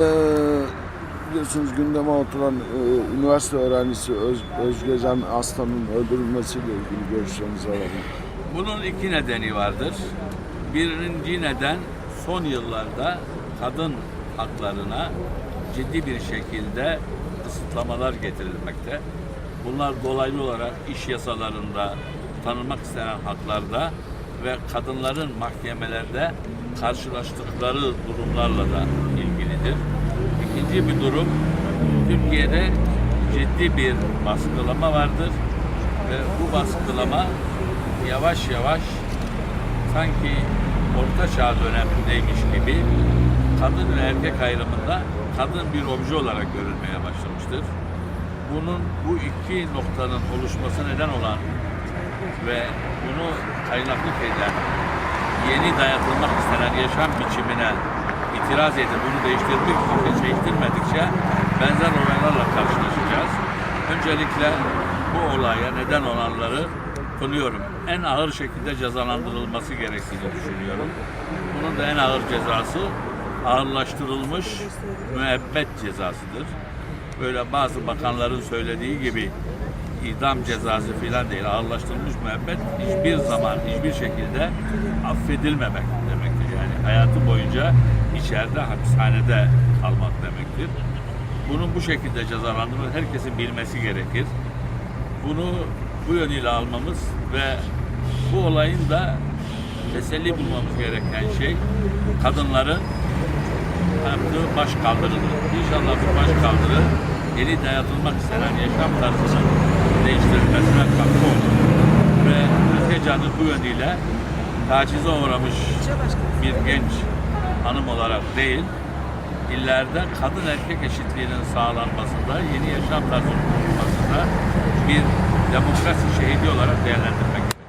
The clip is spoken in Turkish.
Ee, biliyorsunuz gündeme oturan e, üniversite öğrencisi Öz, Özgecan Aslan'ın öldürülmesiyle ilgili görüşlerinizi alalım. Bunun iki nedeni vardır. Birinci neden son yıllarda kadın haklarına ciddi bir şekilde kısıtlamalar getirilmekte. Bunlar dolaylı olarak iş yasalarında tanınmak istenen haklarda ve kadınların mahkemelerde karşılaştıkları durumlarla da ilgilidir. İkinci bir durum Türkiye'de ciddi bir baskılama vardır ve bu baskılama yavaş yavaş sanki orta çağ dönemindeymiş gibi kadın ve erkek ayrımında kadın bir obje olarak görülmeye başlamıştır. Bunun bu iki noktanın oluşması neden olan ve bunu kaynaklık eden yeni dayatılmak istenen yaşam biçimine itiraz edip bunu değiştirmek değiştirmedikçe benzer olaylarla karşılaşacağız. Öncelikle bu olaya neden olanları konuyorum. En ağır şekilde cezalandırılması gerektiğini düşünüyorum. Bunun da en ağır cezası ağırlaştırılmış müebbet cezasıdır. Böyle bazı bakanların söylediği gibi idam cezası filan değil, ağırlaştırılmış müebbet hiçbir zaman, hiçbir şekilde affedilmemek demektir. Yani hayatı boyunca içeride, hapishanede kalmak demektir. Bunun bu şekilde cezalandırılması herkesin bilmesi gerekir. Bunu bu yönüyle almamız ve bu olayın da teselli bulmamız gereken şey kadınların yaptığı baş kaldırıdır. İnşallah bu baş kaldırı yeni dayatılmak istenen yaşam tarzının değiştirilmesine katkı olur. Ve Özgecan'ın bu yönüyle tacize uğramış bir genç hanım olarak değil, illerde kadın erkek eşitliğinin sağlanmasında, yeni yaşam tarzının kurulmasında bir demokrasi şehidi olarak değerlendirmek